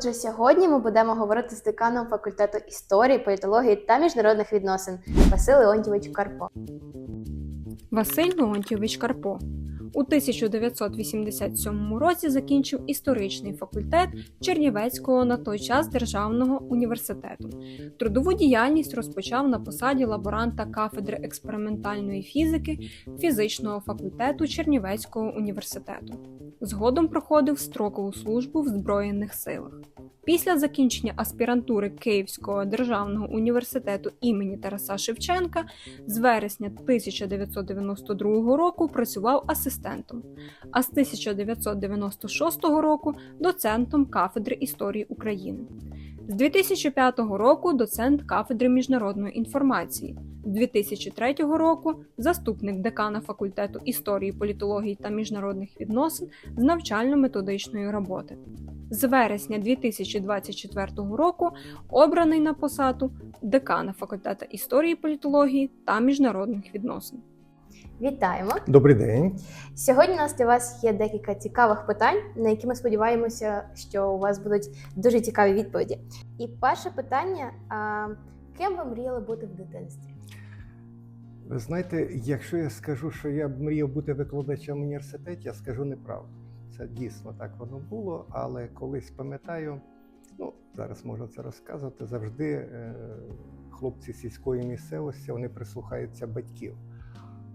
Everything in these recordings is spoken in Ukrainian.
Отже, сьогодні ми будемо говорити з деканом факультету історії, політології та міжнародних відносин Василь Леонтьович Карпо. Василь Леонтьович Карпо у 1987 році закінчив історичний факультет Чернівецького на той час державного університету. Трудову діяльність розпочав на посаді лаборанта кафедри експериментальної фізики фізичного факультету Чернівецького університету. Згодом проходив строкову службу в Збройних силах. Після закінчення аспірантури Київського державного університету імені Тараса Шевченка з вересня 1992 року працював асистентом, а з 1996 року доцентом кафедри історії України. З 2005 року доцент кафедри міжнародної інформації. З 2003 року заступник декана факультету історії, політології та міжнародних відносин з навчально-методичної роботи. З вересня 2024 року обраний на посаду декана факультету історії, політології та міжнародних відносин. Вітаємо! Добрий день. Сьогодні у нас для вас є декілька цікавих питань, на які ми сподіваємося, що у вас будуть дуже цікаві відповіді. І перше питання: а, ким ви мріяли бути в дитинстві? Ви знаєте, якщо я скажу, що я б мріяв бути викладачем в університеті, я скажу неправду. Це дійсно так воно було, але колись пам'ятаю, ну зараз можна це розказувати. Завжди е, хлопці сільської місцевості вони прислухаються батьків.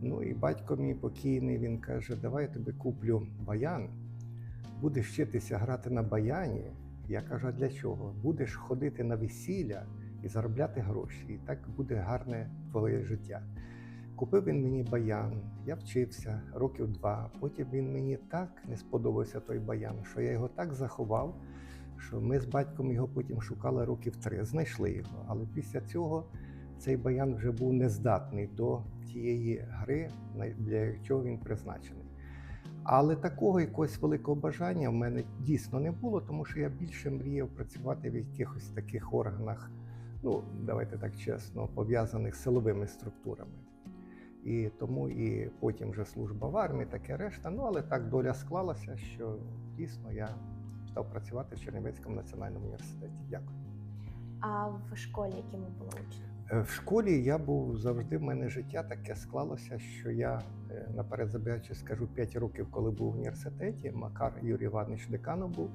Ну і батько мій покійний, він каже: Давай я тобі куплю баян, будеш вчитися грати на баяні. Я кажу, а для чого? Будеш ходити на весілля і заробляти гроші. І так буде гарне твоє життя. Купив він мені баян, я вчився років два. Потім він мені так не сподобався той баян, що я його так заховав, що ми з батьком його потім шукали років три, знайшли його. Але після цього цей баян вже був нездатний до тієї гри, для чого він призначений. Але такого якогось великого бажання в мене дійсно не було, тому що я більше мріяв працювати в якихось таких органах, ну давайте так чесно, пов'язаних з силовими структурами. І тому і потім вже служба в армії, таке решта. Ну але так доля склалася, що дійсно я став працювати в Чернівецькому національному університеті. Дякую. А в школі яким ви були учнем? Е, В школі я був завжди в мене життя таке склалося, що я е, наперед забігаючи скажу 5 років, коли був в університеті. Макар Юрій Іванович деканом був.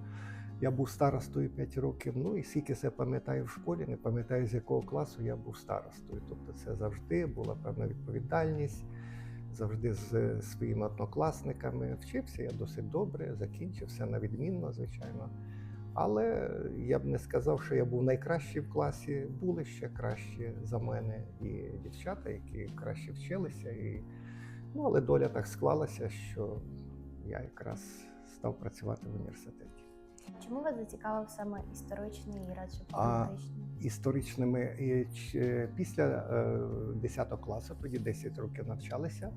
Я був старостою 5 років. Ну і скільки це пам'ятаю в школі, не пам'ятаю з якого класу я був старостою. Тобто це завжди була певна відповідальність, завжди з своїми однокласниками. Вчився я досить добре, закінчив все на відмінно, звичайно. Але я б не сказав, що я був найкращий в класі. Були ще кращі за мене і дівчата, які краще вчилися. І... Ну, але доля так склалася, що я якраз став працювати в університеті. Чому вас зацікавив саме історичний і радше політичний? Історичними після е, 10 класу, тоді 10 років навчалися.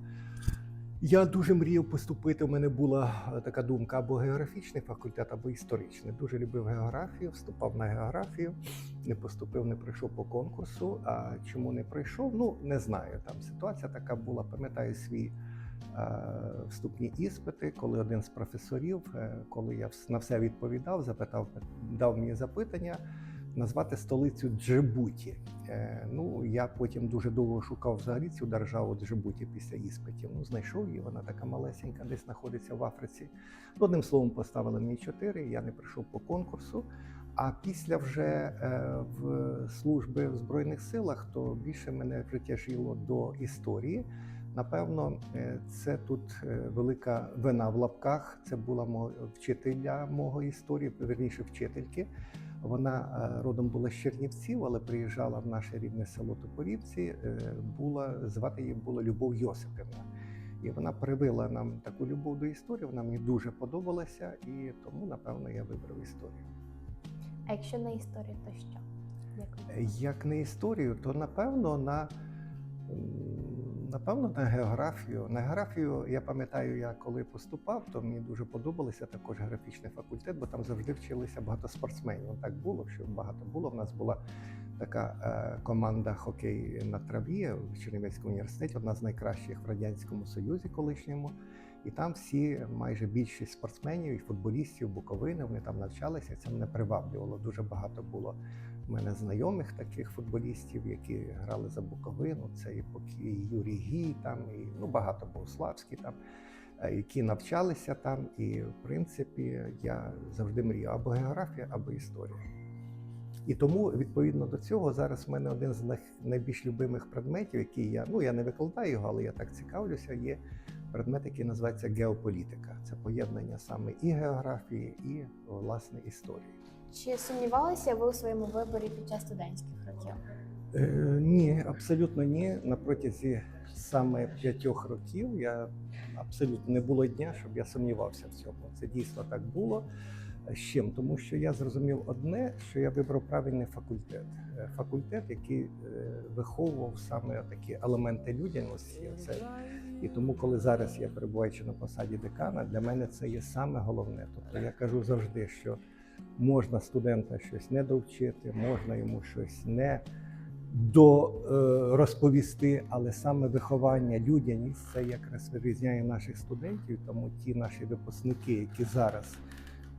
Я дуже мріяв поступити. У мене була е, така думка або географічний факультет, або історичний. Дуже любив географію, вступав на географію, не поступив, не пройшов по конкурсу. А чому не пройшов? Ну не знаю. Там ситуація така була. Пам'ятаю свій е, вступні іспити, коли один з професорів, е, коли я на все відповідав, запитав, дав мені запитання назвати столицю Джибуті. Е, ну, я потім дуже довго шукав взагалі цю державу Джибуті після іспитів. Ну, знайшов її, вона така малесенька, десь знаходиться в Африці. Одним словом, поставили мені чотири, я не прийшов по конкурсу. А після вже е, в служби в Збройних силах, то більше мене вже тяжило до історії. Напевно, е, це тут е, велика вина в лапках. Це була вчителя мого історії, верніше вчительки. Вона е, родом була з Чернівців, але приїжджала в наше рідне село Топорівці. Була звати її було Любов Йосипівна. І вона привила нам таку любов до історії. Вона мені дуже подобалася, і тому, напевно, я вибрав історію. А якщо не історія, то що? Як Як не історію, то напевно на напевно на географію. На географію я пам'ятаю, я коли поступав, то мені дуже подобалося також географічний факультет, бо там завжди вчилися багато спортсменів. Ну, Так було, що багато було. У нас була така е, команда хокей на траві в Чернівецькому університеті, одна з найкращих в радянському союзі колишньому. І там всі, майже більшість спортсменів і футболістів Буковини, вони там навчалися. Це мене приваблювало. Дуже багато було в мене знайомих таких футболістів, які грали за Буковину. Це і Юрій Гій, там і ну багато Богославський там, е, які навчалися там. І в принципі я завжди мріяв або географія, або історія. І тому, відповідно до цього, зараз в мене один з найбільш любимих предметів, який я ну я не викладаю його, але я так цікавлюся. Є предмет, який називається геополітика. Це поєднання саме і географії, і власне історії. Чи сумнівалися ви у своєму виборі під час студентських років? Е, ні, абсолютно ні. На протязі саме п'ятьох років я абсолютно не було дня, щоб я сумнівався в цьому. Це дійсно так було. З чим? Тому що я зрозумів одне, що я вибрав правильний факультет. Е, Факультет, який е, виховував саме такі елементи людяності. Це і тому, коли зараз я перебуваючи на посаді декана, для мене це є саме головне. Тобто я кажу завжди, що можна студента щось не довчити, можна йому щось не до е, розповісти, але саме виховання, людяність це якраз вирізняє наших студентів. Тому ті наші випускники, які зараз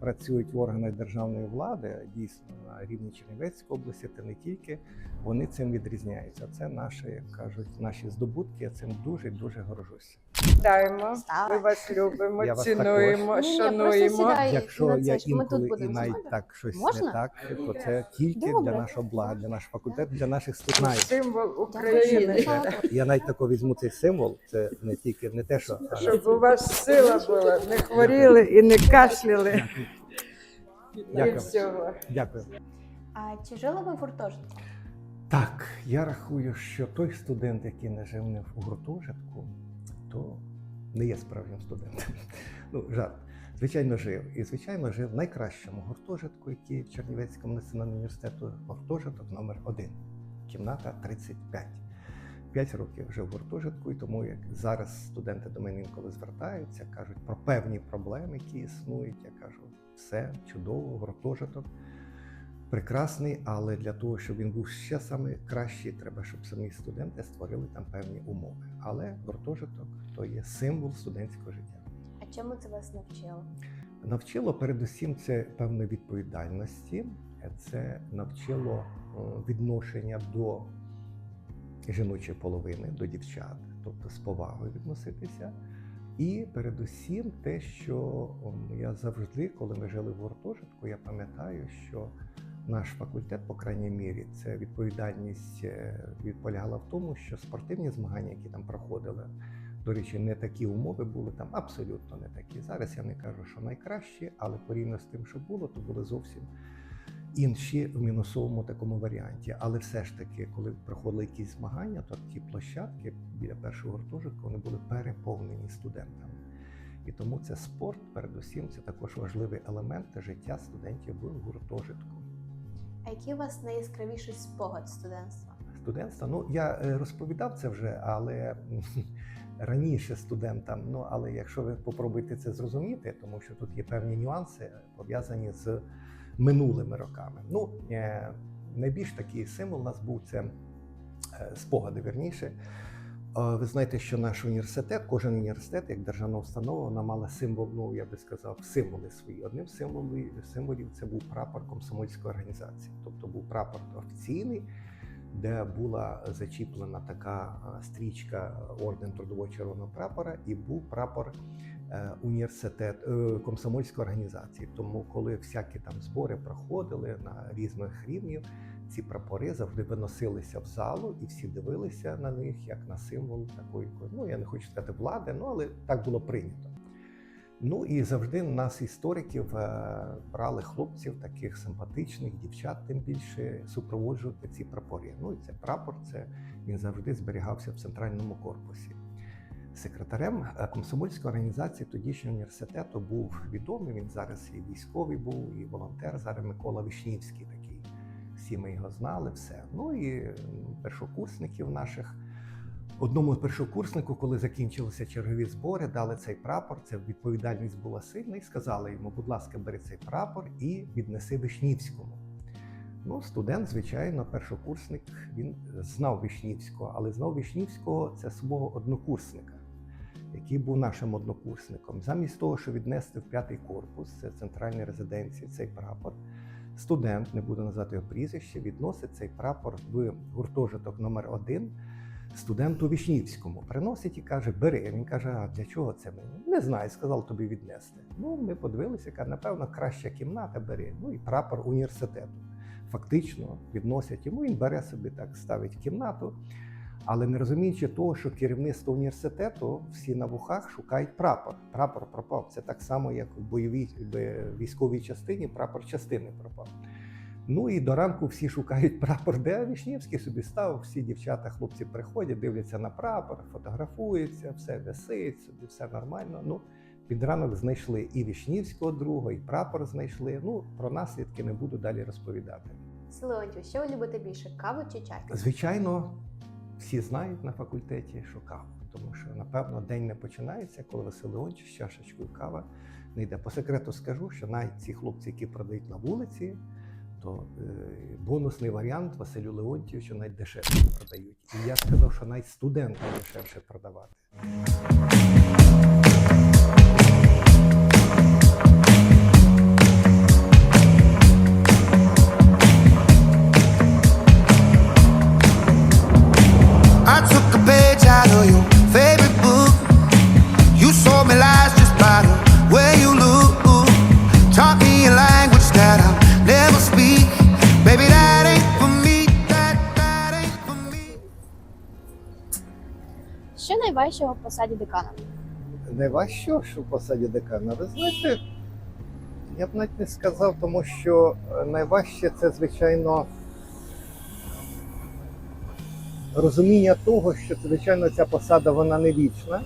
працюють в органах державної влади, дійсно на рівні Чернівецької області, та не тільки, вони цим відрізняються. Це наші, як кажуть, наші здобутки. Я цим дуже дуже горжуся. Вітаємо. Ми вас любимо, Я цінуємо, просто шануємо. Якщо я інколи і навіть так щось Можна? не так, то це тільки Добре. для нашого блага, для нашого факультету, для наших студентів. Символ України. Дякую. Я навіть тако візьму цей символ. Це не тільки не те, що Щоб у вас сила була, не хворіли і не кашляли. І Дякую. всього. дякую. А чи жили ви в гуртожитку? Так, я рахую, що той студент, який не жив не в гуртожитку, то не є справжнім студентом. Ну, жарт. Звичайно, жив. І, звичайно, жив в найкращому гуртожитку, який в Чернівецькому національному університету гуртожиток номер 1 кімната 35. П'ять років жив в гуртожитку, і тому як зараз студенти до мене інколи звертаються, кажуть про певні проблеми, які існують. Я кажу, все чудово, гуртожиток прекрасний, але для того, щоб він був ще саме кращий, треба, щоб самі студенти створили там певні умови. Але гуртожиток то є символ студентського життя. А чому це вас навчило? Навчило передусім це певної відповідальності, це навчило е, відношення до жіночої половини, до дівчат, тобто з повагою відноситися. І передусім те, що я завжди, коли ми жили в гуртожитку, я пам'ятаю, що наш факультет, по крайній мірі, це відповідальність е, від- полягала в тому, що спортивні змагання, які там проходили, до речі, не такі умови були там абсолютно не такі. Зараз я не кажу, що найкращі, але порівняно з тим, що було, то були зовсім інші в мінусовому такому варіанті. Але все ж таки, коли проходили якісь змагання, то ті площадки біля першого гуртожитку вони були переповнені студентами. І тому це спорт, передусім, це також важливий елемент життя студентів в гуртожитку. А який у вас найяскравіший спогад студентства? студентства. Ну я е, розповідав це вже, але раніше студентам. Ну але якщо ви попробуєте це зрозуміти, тому що тут є певні нюанси пов'язані з минулими роками. Ну е, найбільш такий символ у нас був це е, спогади верніше. Е, Ви знаєте, що наш університет, кожен університет, як державна установа, вона мала символ, ну я би сказав, символи свої. Одним з символів, це був прапор комсомольської організації, тобто був прапор офіційний, де була зачіплена така стрічка орден трудового червоного прапора, і був прапор університет е, комсомольської організації. Тому, коли всякі там збори проходили на різних рівнів, ці прапори завжди виносилися в залу, і всі дивилися на них як на символ такої, ну я не хочу сказати влади, ну але так було прийнято. Ну і завжди нас, істориків, е, брали хлопців, таких симпатичних, дівчат, тим більше супроводжувати ці прапори. Ну і це прапор, це він завжди зберігався в центральному корпусі. Секретарем е, комсомольської організації тодішнього університету був відомий. Він зараз і військовий був, і волонтер. Зараз Микола Вишнівський такий. Всі ми його знали, все. Ну і першокурсників наших. Одному першокурснику, коли закінчилися чергові збори, дали цей прапор. Це відповідальність була сильна, і сказали йому, будь ласка, бери цей прапор і віднеси Вишнівському. Ну, студент, звичайно, першокурсник, він знав Вишнівського, але знав Вишнівського це свого однокурсника. Який був нашим однокурсником. Замість того, щоб віднести в п'ятий корпус, це центральній резиденції, цей прапор, студент, не буду називати його прізвище, відносить цей прапор в гуртожиток номер 1 студенту Вішнівському. Приносить і каже: бери. Він каже: А для чого це мені? Не знаю, сказав тобі віднести. Ну, ми подивилися, каже, напевно, краща кімната бери. Ну і прапор університету. Фактично відносять йому, він бере собі так, ставить кімнату. Але не розуміючи того, що керівництво університету всі на вухах шукають прапор. Прапор пропав. Це так само, як в бойовій військовій частині прапор частини пропав. Ну і до ранку всі шукають прапор, де Вішнівський собі став. Всі дівчата, хлопці приходять, дивляться на прапор, фотографуються, все висить, собі все нормально. Ну, під ранок знайшли і Вішнівського другого, і прапор знайшли. Ну, про наслідки не буду далі розповідати. Леонтів, що ви любите більше, каву чи чай? Звичайно, всі знають на факультеті, що каву, тому що, напевно, день не починається, коли Василь Леонтьович з чашечкою кава не йде. По секрету скажу, що навіть ці хлопці, які продають на вулиці, то е, бонусний варіант Василю Леонтьєвичу навіть дешевше продають. І я сказав, що навіть студентам дешевше продавати. Найважчого в посаді декана? Найважче, що в посаді декана, ви знаєте, я б навіть не сказав, тому що найважче це, звичайно, розуміння того, що, звичайно, ця посада вона не вічна.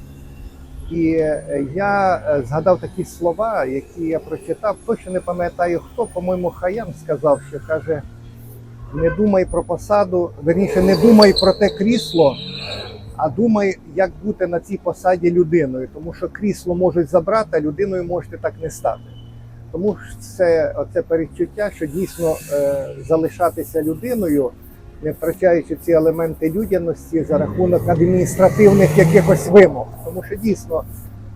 І е, я е, згадав такі слова, які я прочитав, точно не пам'ятаю хто, по-моєму, Хаян сказав, що каже: не думай про посаду, верніше, не думай про те крісло, а думай, як бути на цій посаді людиною, тому що крісло можуть забрати, а людиною можете так не стати. Тому це оце передчуття, що дійсно е, залишатися людиною, не втрачаючи ці елементи людяності за рахунок адміністративних якихось вимог. Тому що дійсно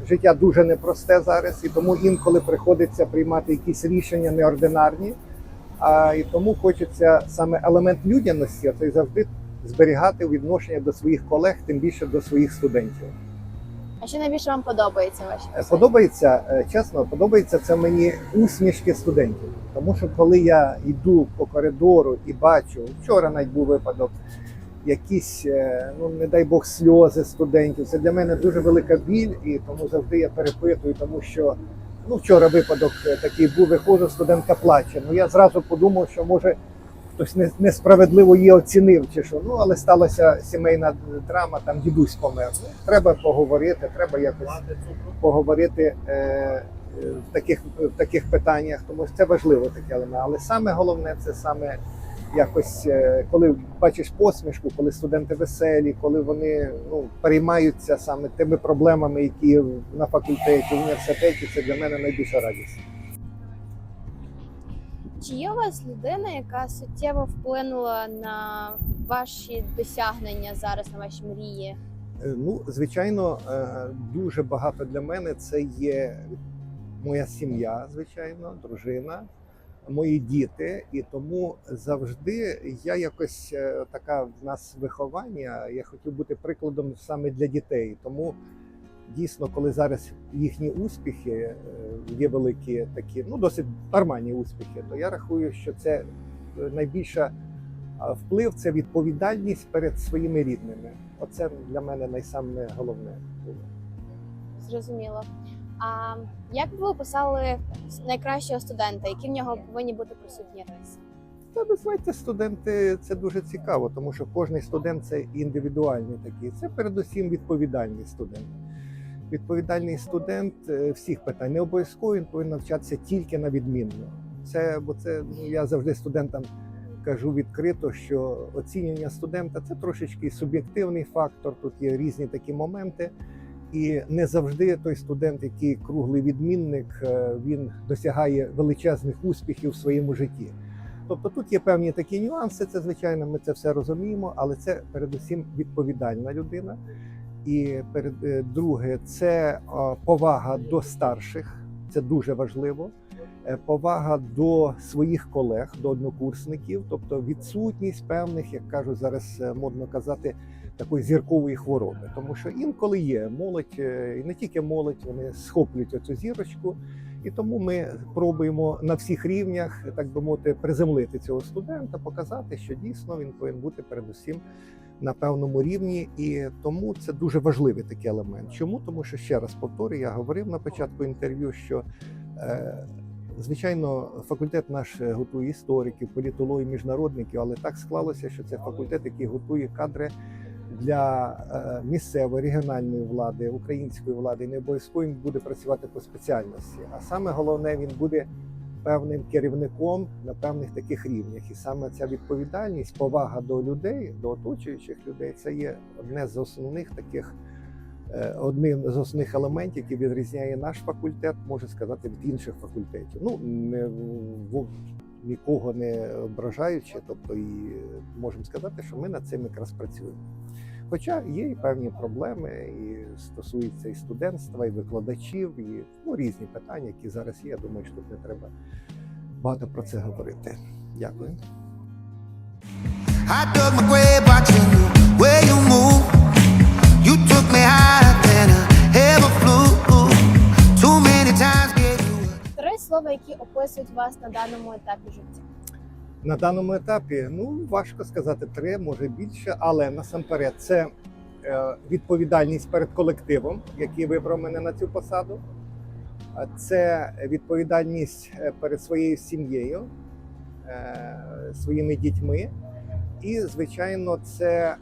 життя дуже непросте зараз, і тому інколи приходиться приймати якісь рішення неординарні. А і тому хочеться саме елемент людяності, оцей завжди зберігати у відношенні до своїх колег, тим більше до своїх студентів. А що найбільше вам подобається в вашій Е, посаді? Подобається, е, чесно, подобається це мені усмішки студентів. Тому що коли я йду по коридору і бачу, вчора навіть був випадок, якісь, е, ну не дай Бог, сльози студентів. Це для мене дуже велика біль, і тому завжди я перепитую, тому що ну вчора випадок такий був, виходжу, студентка плаче. Ну я зразу подумав, що може хтось не- несправедливо її оцінив, чи що. Ну але сталася сімейна драма, там дідусь помер. Ну, треба поговорити, треба якось поговорити е, е, в таких в таких питаннях, тому що це важливо таке елемент. Але саме головне це саме якось, е, коли бачиш посмішку, коли студенти веселі, коли вони ну, переймаються саме тими проблемами, які на факультеті, в університеті, це для мене найбільша радість. Чи є у вас людина, яка суттєво вплинула на ваші досягнення зараз, на ваші мрії? Е, Ну, звичайно, е, дуже багато для мене це є моя сім'я, звичайно, дружина, мої діти. І тому завжди я якось е, така в нас виховання. Я хотів бути прикладом саме для дітей. Тому дійсно, коли зараз їхні успіхи е, є великі, такі, ну досить нормальні успіхи, то я рахую, що це е, найбільша вплив це відповідальність перед своїми рідними. Оце для мене найсаме головне було. Зрозуміло. А як би ви описали найкращого студента, які в нього повинні бути присутні риси? Та ви знаєте, студенти це дуже цікаво, тому що кожен студент це індивідуальний такий. Це передусім відповідальний студент. Відповідальний студент е, всіх питань не обов'язково він повинен навчатися тільки на відмінно. Це бо це ну я завжди студентам кажу відкрито, що оцінювання студента це трошечки суб'єктивний фактор. Тут є різні такі моменти. І не завжди той студент, який круглий відмінник, е, він досягає величезних успіхів в своєму житті. Тобто тут є певні такі нюанси, це звичайно, ми це все розуміємо, але це передусім відповідальна людина. І е, друге, це повага до старших, це дуже важливо. Е, Повага до своїх колег, до однокурсників, тобто відсутність певних, як кажуть зараз е, модно казати, такої зіркової хвороби. Тому що інколи є молодь, і не тільки молодь, вони схоплюють оцю зірочку. І тому ми пробуємо на всіх рівнях, так би мовити, приземлити цього студента, показати, що дійсно він повинен бути передусім на певному рівні, і тому це дуже важливий такий елемент. Чому? Тому що ще раз повторюю, я говорив на початку інтерв'ю, що е, звичайно факультет наш готує істориків, політологів, міжнародників, але так склалося, що це факультет, який готує кадри. Для е, місцевої регіональної влади, української влади не обов'язково він буде працювати по спеціальності. А саме головне, він буде певним керівником на певних таких рівнях. І саме ця відповідальність, повага до людей, до оточуючих людей, це є одне з основних таких. е, Одним з основних елементів, який відрізняє наш факультет, можу сказати, від інших факультетів. Ну не в- нікого не ображаючи, тобто і можемо сказати, що ми над цим якраз працюємо. Хоча є і певні проблеми, і стосується і студентства, і викладачів, і ну, різні питання, які зараз є. Я думаю, що тут не треба багато про це говорити. Дякую. Слова, які описують вас на даному етапі життя. На даному етапі ну важко сказати три, може більше, але насамперед це е, відповідальність перед колективом, який вибрав мене на цю посаду. Це відповідальність е, перед своєю сім'єю, е, своїми дітьми. І, звичайно, це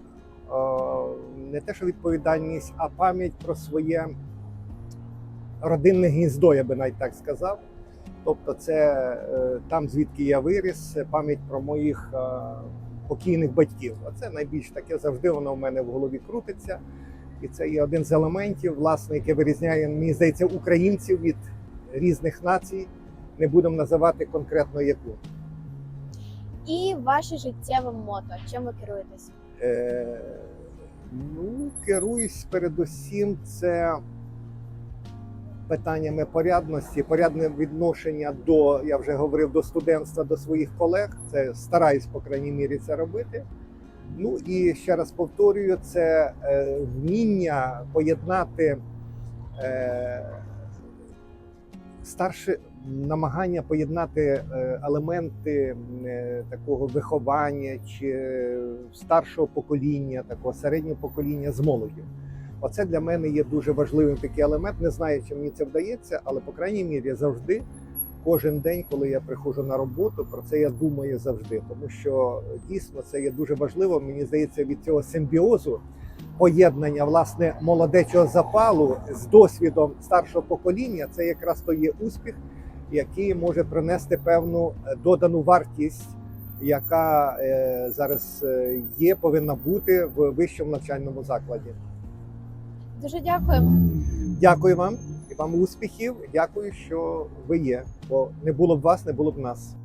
не те, що відповідальність, а пам'ять про своє родинне гніздо, я би навіть так сказав. Тобто, це е, там, звідки я виріс, пам'ять про моїх е, покійних батьків. Оце найбільш таке завжди воно в мене в голові крутиться. І це є один з елементів, власне, яке вирізняє, мені здається, українців від різних націй. Не будемо називати конкретно яку. І ваше життєве мото. Чим ви керуєтесь? Е, ну, керуюсь передусім це питаннями порядності, порядне відношення до, я вже говорив, до студентства, до своїх колег. Це стараюсь, по крайній мірі, це робити. Ну і ще раз повторюю, це е, вміння поєднати е, старше намагання поєднати е, елементи такого виховання чи старшого покоління, такого середнього покоління з молоддю. Оце для мене є дуже важливим такий елемент. Не знаю, чи мені це вдається, але по крайній мірі завжди, кожен день, коли я приходжу на роботу, про це я думаю завжди, тому що дійсно це є дуже важливо. Мені здається, від цього симбіозу поєднання власне молодечого запалу з досвідом старшого покоління, це якраз то є успіх, який може принести певну е, додану вартість, яка е, зараз е, є, повинна бути в вищому навчальному закладі. Дуже дякую. Дякую вам і вам успіхів. Дякую, що ви є. Бо не було б вас, не було б нас.